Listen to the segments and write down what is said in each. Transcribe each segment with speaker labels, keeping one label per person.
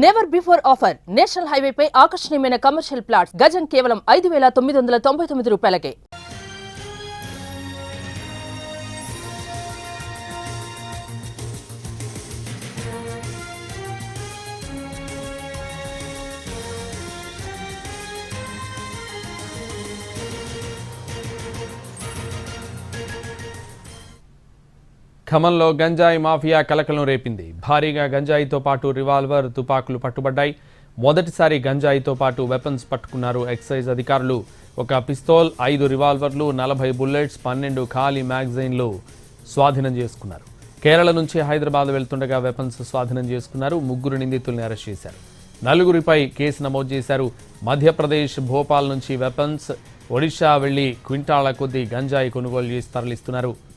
Speaker 1: Never before offer national హైవేపై ఆకర్షణీయమైన commercial plots గజం కేవలం ఐదు వేల తొమ్మిది వందల తొంభై తొమ్మిది రూపాయలకే.
Speaker 2: ఖమ్మంలో గంజాయి మాఫియా కలకలం రేపింది. భారీగా గంజాయితో పాటు రివాల్వర్ తుపాకులు పట్టుబడ్డాయి. మొదటిసారి గంజాయితో పాటు వెపన్స్ పట్టుకున్నారు ఎక్సైజ్ అధికారులు. ఒక పిస్తోల్ ఐదు రివాల్వర్లు నలభై బుల్లెట్స్ పన్నెండు ఖాళీ మ్యాగజైన్లు స్వాధీనం చేసుకున్నారు. కేరళ నుంచి హైదరాబాద్ వెళ్తుండగా వెపన్స్ స్వాధీనం చేసుకున్నారు. ముగ్గురు నిందితుల్ని అరెస్ట్ చేశారు. నలుగురిపై కేసు నమోదు చేశారు. మధ్యప్రదేశ్ భోపాల్ నుంచి వెపన్స్ ఒడిషా వెళ్ళి క్వింటాళ్ళ కొద్దీ గంజాయి కొనుగోలు చేసి తరలిస్తున్నారు.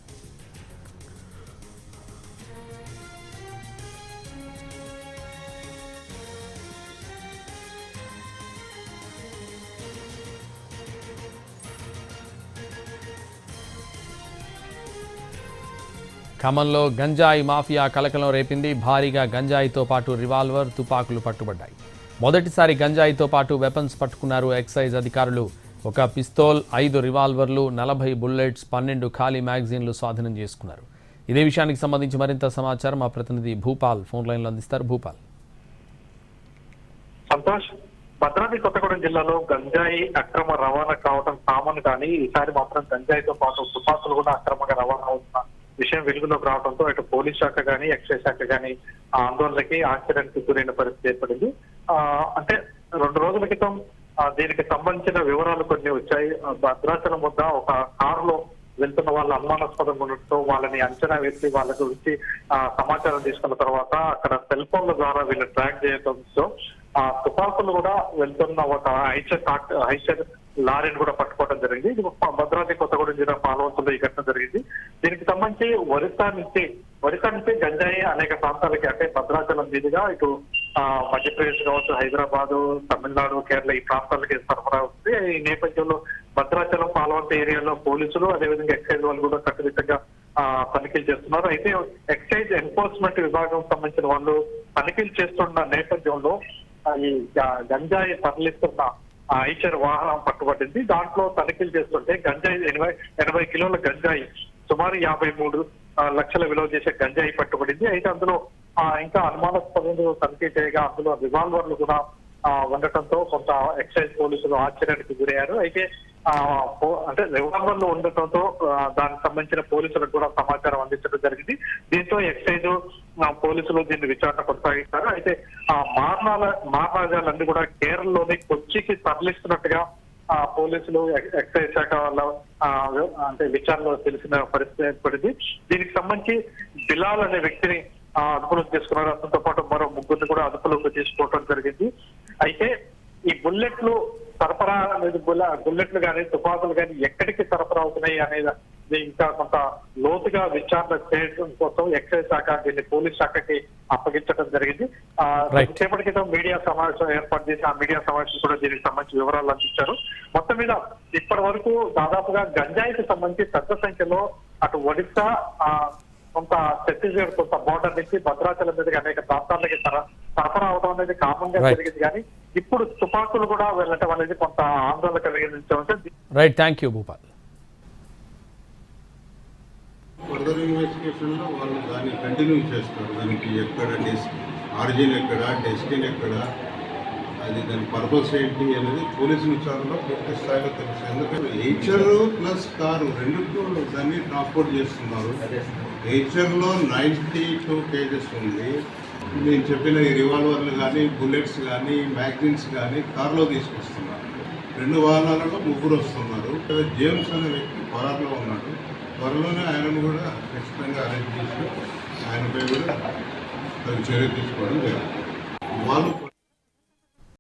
Speaker 2: ఖమ్మంలో గంజాయి మాఫియా కలకలం రేపింది. భారీగా గంజాయితో పాటు రివాల్వర్ తుపాకులు పట్టుబడ్డాయి. మొదటిసారి గంజాయితో పాటు వెపన్స్ పట్టుకున్నారు ఎక్సైజ్ అధికారులు. ఒక పిస్తోల్ ఐదు రివాల్వర్లు నలభై బుల్లెట్స్ పన్నెండు ఖాళీ మ్యాగజీన్లు స్వాధీనం చేసుకున్నారు. ఇదే విషయానికి సంబంధించి మరింత సమాచారం మా ప్రతినిధి భూపాల్ ఫోన్ లైన్లో అందిస్తారు. భూపాల్.
Speaker 3: సంతోష్ భద్రాద్రి కొత్తగూడెం జిల్లాలో గంజాయి అక్రమ రవాణా కావడం కామన్ కానీ ఈసారి మాత్రం గంజాయితో పాటు తుపాకులు కూడా అక్రమంగా రవాణా అవుతున్నారు విషయం వెలుగులోకి రావడంతో ఇటు పోలీస్ శాఖ కానీ ఎక్సైజ్ శాఖ కానీ ఆందోళనకి ఆశ్చర్యానికి గురైన పరిస్థితి ఏర్పడింది. ఆ అంటే రెండు రోజుల క్రితం దీనికి సంబంధించిన వివరాలు కొన్ని వచ్చాయి. భద్రాచలం వద్ద ఒక కారులో వెళ్తున్న వాళ్ళ అనుమానాస్పదంగా ఉండటంతో వాళ్ళని అంచనా వేసి వాళ్ళ గురించి ఆ, సమాచారం తీసుకున్న తర్వాత అక్కడ సెల్ ఫోన్ల ద్వారా వీళ్ళు ట్రాక్ చేయడంతో ఆ తుపాకులు కూడా వెళ్తున్న ఒక హైచర్ హైచర్ లారీని కూడా పట్టుకోవడం జరిగింది. ఇది భద్రాద్రి కొత్తగూడెం జిల్లా పాలవంతుల్లో ఈ ఘటన జరిగింది. దీనికి సంబంధించి ఒరిస్సా నుంచి ఒరిస్సా నుంచి గంజాయి అనేక ప్రాంతాలకి అంటే భద్రాచలం మీదుగా ఇటు మధ్యప్రదేశ్ కావచ్చు హైదరాబాద్ తమిళనాడు కేరళ ఈ ప్రాంతాలకి సరఫరా అవుతుంది ఈ నేపథ్యంలో భద్రాచలం పాలవంత ఏరియాలో పోలీసులు అదేవిధంగా ఎక్సైజ్ వాళ్ళు కూడా కట్టుదిట్టంగా తనిఖీలు చేస్తున్నారు. అయితే ఎక్సైజ్ ఎన్ఫోర్స్మెంట్ విభాగం సంబంధించిన వాళ్ళు తనిఖీలు చేస్తున్న నేపథ్యంలో ఈ గంజాయి తరలిస్తున్న ఐచర్ వాహనం పట్టుబడింది. దాంట్లో తనిఖీలు చేస్తుంటే గంజాయి ఎనభై ఎనభై కిలోల గంజాయి సుమారు యాభై మూడు లక్షల విలువ చేసే గంజాయి పట్టుబడింది. అయితే అందులో ఇంకా అనుమానాస్పదంగా తనిఖీ చేయగా అందులో రివాల్వర్లు కూడా ఉండటంతో కొంత ఎక్సైజ్ పోలీసులు ఆశ్చర్యానికి గురయ్యారు. అయితే అంటే రివాల్వర్లు ఉండటంతో దానికి సంబంధించిన పోలీసులకు కూడా సమాచారం అందించడం జరిగింది. దీంతో ఎక్సైజ్ పోలీసులు దీన్ని విచారణ కొనసాగిస్తారు. అయితే ఆ మార్నాల మార్నాజాలన్నీ కూడా కేరళలోని కొచ్చికి తరలిస్తున్నట్టుగా ఆ పోలీసులు ఎక్- ఎక్సైజ్ శాఖ వాళ్ళ ఆ, అంటే విచారణలో తెలిసిన పరిస్థితి ఏర్పడింది. దీనికి సంబంధించి బిలాల్ అనే వ్యక్తిని అదుపులోకి తీసుకున్నారు. అతనితో పాటు మరో ముగ్గురిని కూడా అదుపులోకి తీసుకోవడం జరిగింది. అయితే ఈ బుల్లెట్లు సరఫరా అనేది బుల్ల- బుల్లెట్లు కానీ తుపాకులు కానీ ఎక్కడికి సరఫరా అవుతున్నాయి అనేది ఇంకా కొంత లోతుగా విచారణ చేయడం కోసం ఎక్సైజ్ శాఖ దీన్ని పోలీస్ శాఖకి అప్పగించడం జరిగింది. సేపటి క్రితం మీడియా సమావేశం ఏర్పాటు చేసి ఆ మీడియా సమావేశం కూడా దీనికి సంబంధించి వివరాలు అందించారు మొత్తం మీద ఇప్పటి వరకు దాదాపుగా గంజాయికి సంబంధించి పెద్ద సంఖ్యలో అటు ఒడిశా ఆ కొంత ఛత్తీస్గఢ్ కొంత బోర్డర్ నుంచి భద్రాచలం మీదకి అనేక ప్రాంతాలకి సర- సరఫరా అవడం అనేది
Speaker 2: కామన్గా.
Speaker 3: జరిగింది కానీ ఇప్పుడు తుపాకులు కూడా వెళ్ళటం అనేది కొంత ఆందోళన కలిగించవచ్చు
Speaker 2: right thank you Bhupal
Speaker 4: further ఇన్వెస్టిగేషన్లో వాళ్ళు దాన్ని కంటిన్యూ చేస్తారు. దానికి ఎక్కడ డెస్ ఆరిజిన్ ఎక్కడ డెస్టిన్ ఎక్కడ అది దాని పర్పస్ ఏంటి అనేది పోలీసు విచారణలో పూర్తి స్థాయిలో తెలుసు ఎందుకంటే హెచ్ఆర్ ప్లస్ కారు రెండు దాన్ని ట్రాన్స్పోర్ట్ చేస్తున్నారు. హెచ్ఆర్లో నైంటీ టూ కేజెస్ ఉంది. నేను చెప్పిన ఈ రివాల్వర్లు కానీ బుల్లెట్స్ కానీ మ్యాగజిన్స్ కానీ కారులో తీసుకొస్తున్నారు. రెండు వాహనాలలో ముగ్గురు వస్తున్నారు. జేమ్స్ అనే వ్యక్తి పరార్లో ఉన్నాడు. త్వరలోనే ఆయనను కూడా ఖచ్చితంగా అరెస్ట్ చేసి ఆయనపై కూడా తగు చర్య తీసుకోవడం జరుగుతుంది వాళ్ళు